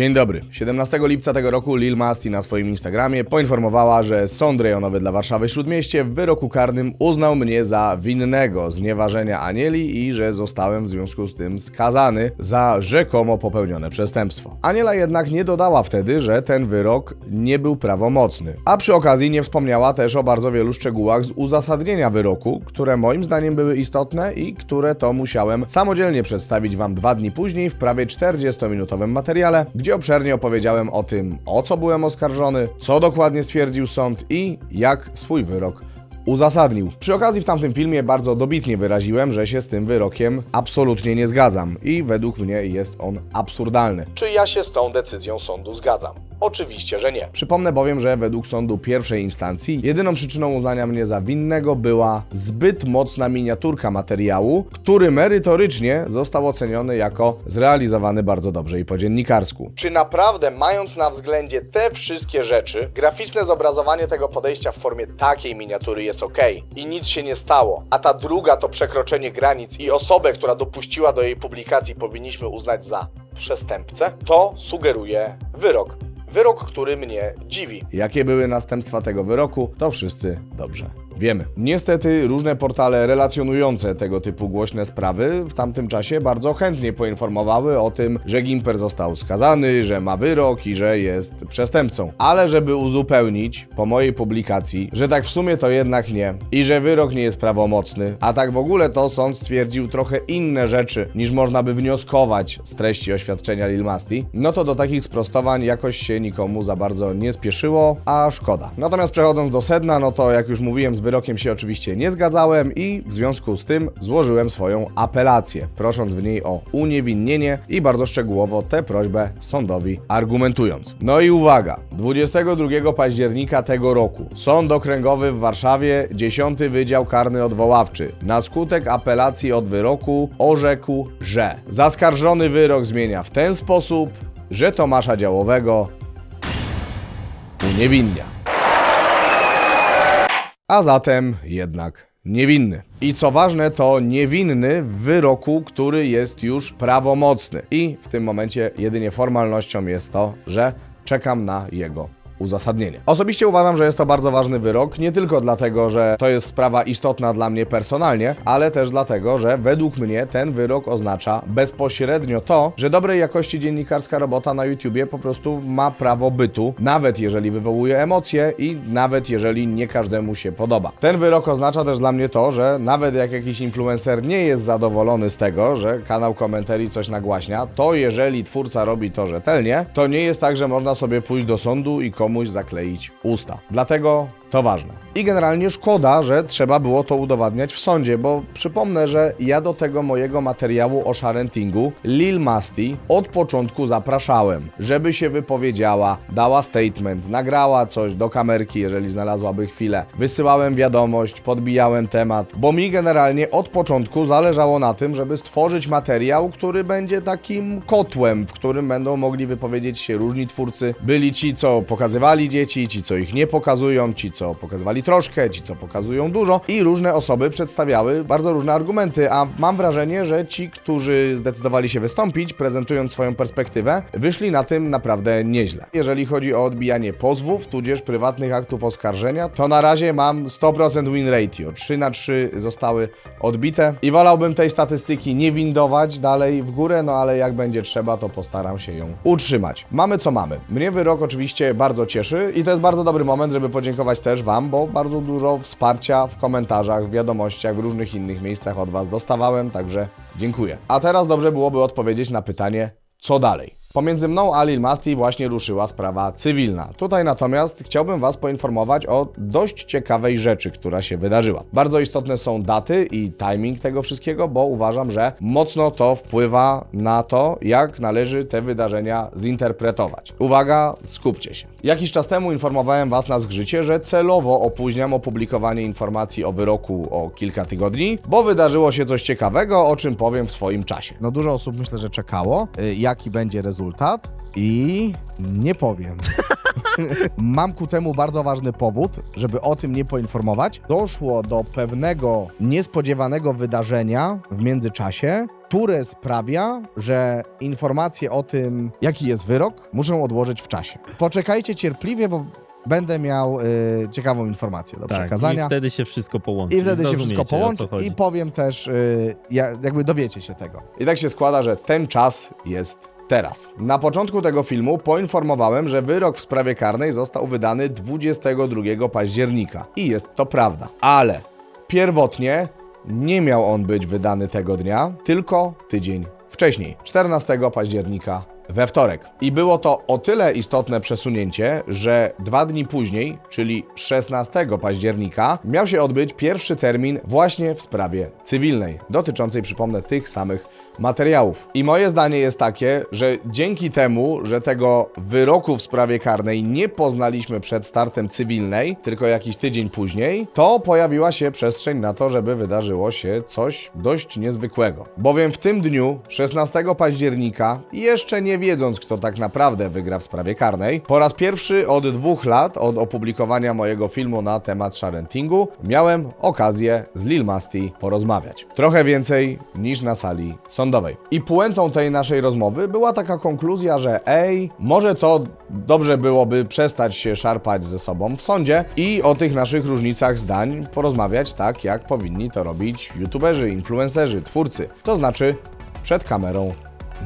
Dzień dobry. 17 lipca tego roku Lil Masti na swoim Instagramie poinformowała, że Sąd Rejonowy dla Warszawy Śródmieście w wyroku karnym uznał mnie za winnego znieważenia Anieli i że zostałem w związku z tym skazany za rzekomo popełnione przestępstwo. Aniela jednak nie dodała wtedy, że ten wyrok nie był prawomocny. A przy okazji nie wspomniała też o bardzo wielu szczegółach z uzasadnienia wyroku, które moim zdaniem były istotne i które to musiałem samodzielnie przedstawić Wam dwa dni później w prawie 40-minutowym materiale, gdzie obszernie opowiedziałem o tym, o co byłem oskarżony, co dokładnie stwierdził sąd i jak swój wyrok uzasadnił. Przy okazji w tamtym filmie bardzo dobitnie wyraziłem, że się z tym wyrokiem absolutnie nie zgadzam i według mnie jest on absurdalny. Czy ja się z tą decyzją sądu zgadzam? Oczywiście, że nie. Przypomnę bowiem, że według sądu pierwszej instancji jedyną przyczyną uznania mnie za winnego była zbyt mocna miniaturka materiału, który merytorycznie został oceniony jako zrealizowany bardzo dobrze i po dziennikarsku. Czy naprawdę, mając na względzie te wszystkie rzeczy, graficzne zobrazowanie tego podejścia w formie takiej miniatury jest ok i nic się nie stało, a ta druga to przekroczenie granic i osobę, która dopuściła do jej publikacji powinniśmy uznać za przestępcę, to sugeruje wyrok. Wyrok, który mnie dziwi. Jakie były następstwa tego wyroku, to wszyscy dobrze wiemy. Niestety różne portale relacjonujące tego typu głośne sprawy w tamtym czasie bardzo chętnie poinformowały o tym, że Gimper został skazany, że ma wyrok i że jest przestępcą. Ale żeby uzupełnić po mojej publikacji, że tak w sumie to jednak nie i że wyrok nie jest prawomocny, a tak w ogóle to sąd stwierdził trochę inne rzeczy niż można by wnioskować z treści oświadczenia Lil Masti, no to do takich sprostowań jakoś się nikomu za bardzo nie spieszyło, a szkoda. Natomiast przechodząc do sedna, no to jak już mówiłem, z wyrokiem się oczywiście nie zgadzałem i w związku z tym złożyłem swoją apelację, prosząc w niej o uniewinnienie i bardzo szczegółowo tę prośbę sądowi argumentując. No i uwaga, 22 października tego roku Sąd Okręgowy w Warszawie, 10 Wydział Karny Odwoławczy, na skutek apelacji od wyroku orzekł, że zaskarżony wyrok zmienia w ten sposób, że Tomasza Działowego uniewinnia a zatem jednak niewinny. I co ważne, to niewinny w wyroku, który jest już prawomocny. I w tym momencie jedynie formalnością jest to, że czekam na jego uzasadnienie. Osobiście uważam, że jest to bardzo ważny wyrok, nie tylko dlatego, że to jest sprawa istotna dla mnie personalnie, ale też dlatego, że według mnie ten wyrok oznacza bezpośrednio to, że dobrej jakości dziennikarska robota na YouTubie po prostu ma prawo bytu, nawet jeżeli wywołuje emocje i nawet jeżeli nie każdemu się podoba. Ten wyrok oznacza też dla mnie to, że nawet jak jakiś influencer nie jest zadowolony z tego, że kanał komentarii coś nagłaśnia, to jeżeli twórca robi to rzetelnie, to nie jest tak, że można sobie pójść do sądu i komuś zakleić usta. Dlatego to ważne. I generalnie szkoda, że trzeba było to udowadniać w sądzie, bo przypomnę, że ja do tego mojego materiału o sharentingu Lil Masti od początku zapraszałem, żeby się wypowiedziała, dała statement, nagrała coś do kamerki, jeżeli znalazłaby chwilę. Wysyłałem wiadomość, podbijałem temat, bo mi generalnie od początku zależało na tym, żeby stworzyć materiał, który będzie takim kotłem, w którym będą mogli wypowiedzieć się różni twórcy. Byli ci, co pokazywali dzieci, ci, co ich nie pokazują, ci, co pokazywali troszkę, ci co pokazują dużo i różne osoby przedstawiały bardzo różne argumenty, a mam wrażenie, że ci, którzy zdecydowali się wystąpić, prezentując swoją perspektywę, wyszli na tym naprawdę nieźle. Jeżeli chodzi o odbijanie pozwów, tudzież prywatnych aktów oskarżenia, to na razie mam 100% win ratio. 3 na 3 zostały odbite i wolałbym tej statystyki nie windować dalej w górę, no ale jak będzie trzeba, to postaram się ją utrzymać. Mamy co mamy. Mnie wyrok oczywiście bardzo cieszy i to jest bardzo dobry moment, żeby podziękować też Wam, bo bardzo dużo wsparcia w komentarzach, w wiadomościach, w różnych innych miejscach od Was dostawałem, także dziękuję. A teraz dobrze byłoby odpowiedzieć na pytanie, co dalej? Pomiędzy mną a Lil Masti właśnie ruszyła sprawa cywilna. Tutaj natomiast chciałbym Was poinformować o dość ciekawej rzeczy, która się wydarzyła. Bardzo istotne są daty i timing tego wszystkiego, bo uważam, że mocno to wpływa na to, jak należy te wydarzenia zinterpretować. Uwaga, skupcie się. Jakiś czas temu informowałem Was na zgrzycie, że celowo opóźniam opublikowanie informacji o wyroku o kilka tygodni, bo wydarzyło się coś ciekawego, o czym powiem w swoim czasie. No dużo osób myślę, że czekało, y, jaki będzie rezultat i nie powiem. Mam ku temu bardzo ważny powód, żeby o tym nie poinformować. Doszło do pewnego niespodziewanego wydarzenia w międzyczasie, które sprawia, że informacje o tym, jaki jest wyrok, muszę odłożyć w czasie. Poczekajcie cierpliwie, bo będę miał y, ciekawą informację do Tak, przekazania. i wtedy się wszystko połączy. I wtedy się wszystko połączy i powiem też, y, ja, jakby dowiecie się tego. I tak się składa, że ten czas jest teraz. Na początku tego filmu poinformowałem, że wyrok w sprawie karnej został wydany 22 października. I jest to prawda. Ale pierwotnie nie miał on być wydany tego dnia, tylko tydzień wcześniej, 14 października we wtorek. I było to o tyle istotne przesunięcie, że dwa dni później, czyli 16 października, miał się odbyć pierwszy termin właśnie w sprawie cywilnej, dotyczącej, przypomnę, tych samych materiałów. I moje zdanie jest takie, że dzięki temu, że tego wyroku w sprawie karnej nie poznaliśmy przed startem cywilnej, tylko jakiś tydzień później, to pojawiła się przestrzeń na to, żeby wydarzyło się coś dość niezwykłego. Bowiem w tym dniu, 16 października, jeszcze nie wiedząc, kto tak naprawdę wygra w sprawie karnej, po raz pierwszy od dwóch lat od opublikowania mojego filmu na temat sharentingu, miałem okazję z Lil Masti porozmawiać. Trochę więcej niż na sali sądowej. I puentą tej naszej rozmowy była taka konkluzja, że ej, może to dobrze byłoby przestać się szarpać ze sobą w sądzie i o tych naszych różnicach zdań porozmawiać tak, jak powinni to robić youtuberzy, influencerzy, twórcy. To znaczy przed kamerą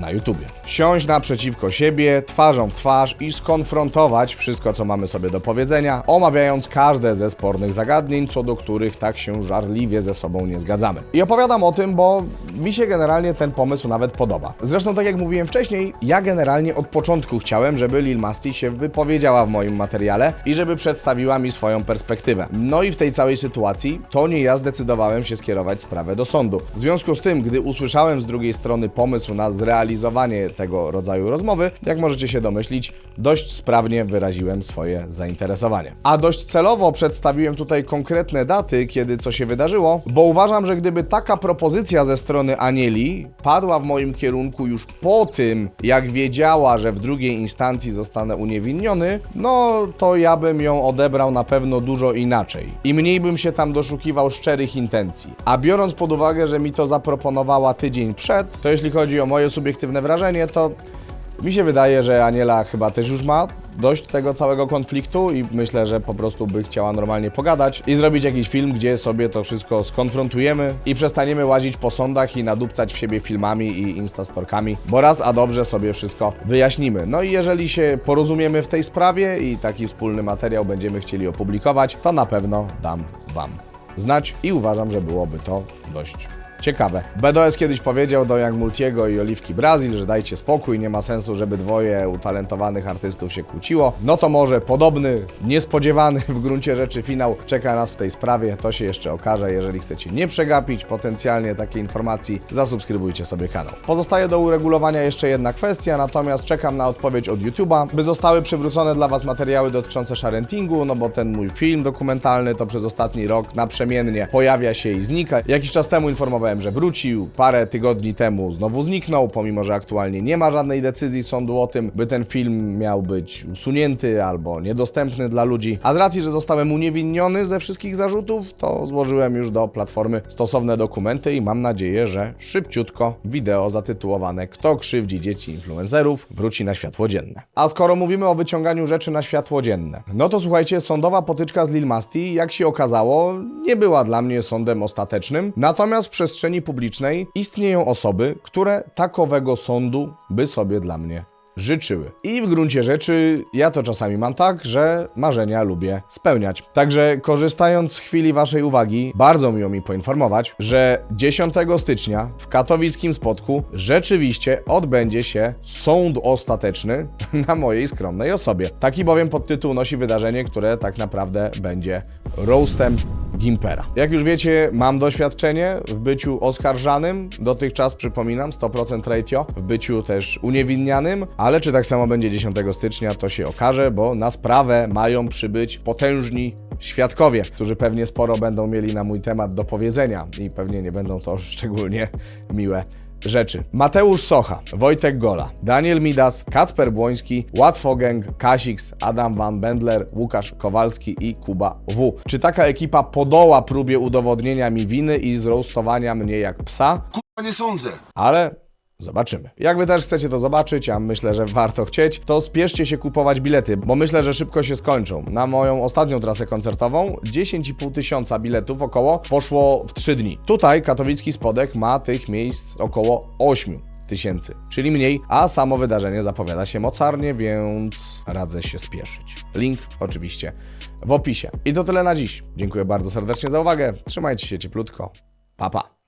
na YouTubie. Siąść naprzeciwko siebie, twarzą w twarz i skonfrontować wszystko, co mamy sobie do powiedzenia, omawiając każde ze spornych zagadnień, co do których tak się żarliwie ze sobą nie zgadzamy. I opowiadam o tym, bo mi się generalnie ten pomysł nawet podoba. Zresztą, tak jak mówiłem wcześniej, ja generalnie od początku chciałem, żeby Lil Masti się wypowiedziała w moim materiale i żeby przedstawiła mi swoją perspektywę. No i w tej całej sytuacji to nie ja zdecydowałem się skierować sprawę do sądu. W związku z tym, gdy usłyszałem z drugiej strony pomysł na zrealizowanie tego rodzaju rozmowy, jak możecie się domyślić, dość sprawnie wyraziłem swoje zainteresowanie. A dość celowo przedstawiłem tutaj konkretne daty, kiedy co się wydarzyło, bo uważam, że gdyby taka propozycja ze strony Anieli padła w moim kierunku już po tym, jak wiedziała, że w drugiej instancji zostanę uniewinniony, no to ja bym ją odebrał na pewno dużo inaczej. I mniej bym się tam doszukiwał szczerych intencji. A biorąc pod uwagę, że mi to zaproponowała tydzień przed, to jeśli chodzi o moje subiektywne wrażenie, to mi się wydaje, że Aniela chyba też już ma dość tego całego konfliktu i myślę, że po prostu by chciała normalnie pogadać i zrobić jakiś film, gdzie sobie to wszystko skonfrontujemy i przestaniemy łazić po sądach i nadupcać w siebie filmami i instastorkami, bo raz a dobrze sobie wszystko wyjaśnimy. No i jeżeli się porozumiemy w tej sprawie i taki wspólny materiał będziemy chcieli opublikować, to na pewno dam Wam znać i uważam, że byłoby to dość Ciekawe. BDS kiedyś powiedział do Young Multiego i Oliwki Brazil, że dajcie spokój, nie ma sensu, żeby dwoje utalentowanych artystów się kłóciło. No to może podobny, niespodziewany w gruncie rzeczy finał czeka nas w tej sprawie. To się jeszcze okaże. Jeżeli chcecie nie przegapić potencjalnie takiej informacji, zasubskrybujcie sobie kanał. Pozostaje do uregulowania jeszcze jedna kwestia, natomiast czekam na odpowiedź od YouTube'a, by zostały przywrócone dla Was materiały dotyczące sharentingu, no bo ten mój film dokumentalny to przez ostatni rok naprzemiennie pojawia się i znika. Jakiś czas temu informowałem, że wrócił, parę tygodni temu znowu zniknął, pomimo że aktualnie nie ma żadnej decyzji sądu o tym, by ten film miał być usunięty albo niedostępny dla ludzi. A z racji, że zostałem uniewinniony ze wszystkich zarzutów, to złożyłem już do platformy stosowne dokumenty i mam nadzieję, że szybciutko wideo zatytułowane Kto krzywdzi dzieci influencerów wróci na światło dzienne. A skoro mówimy o wyciąganiu rzeczy na światło dzienne, no to słuchajcie, sądowa potyczka z Lil Masti, jak się okazało, nie była dla mnie sądem ostatecznym, natomiast w przestrzeni publicznej istnieją osoby, które takowego sądu by sobie dla mnie życzyły. I w gruncie rzeczy ja to czasami mam tak, że marzenia lubię spełniać. Także korzystając z chwili Waszej uwagi, bardzo miło mi poinformować, że 10 stycznia w katowickim spotku rzeczywiście odbędzie się sąd ostateczny na mojej skromnej osobie. Taki bowiem podtytuł nosi wydarzenie, które tak naprawdę będzie roastem Gimpera. Jak już wiecie, mam doświadczenie w byciu oskarżanym, dotychczas przypominam 100% ratio, w byciu też uniewinnianym, ale czy tak samo będzie 10 stycznia, to się okaże, bo na sprawę mają przybyć potężni świadkowie, którzy pewnie sporo będą mieli na mój temat do powiedzenia i pewnie nie będą to szczególnie miłe rzeczy. Mateusz Socha, Wojtek Gola, Daniel Midas, Kacper Błoński, Łatwogęg, Kasix, Adam Van Bendler, Łukasz Kowalski i Kuba W. Czy taka ekipa podoła próbie udowodnienia mi winy i zroastowania mnie jak psa? nie sądzę. ale zobaczymy. Jak wy też chcecie to zobaczyć, a myślę, że warto chcieć, to spieszcie się kupować bilety, bo myślę, że szybko się skończą. Na moją ostatnią trasę koncertową 10,5 tysiąca biletów około poszło w 3 dni. Tutaj katowicki spodek ma tych miejsc około 8 tysięcy, czyli mniej, a samo wydarzenie zapowiada się mocarnie, więc radzę się spieszyć. Link oczywiście w opisie. I to tyle na dziś. Dziękuję bardzo serdecznie za uwagę. Trzymajcie się cieplutko. Pa pa.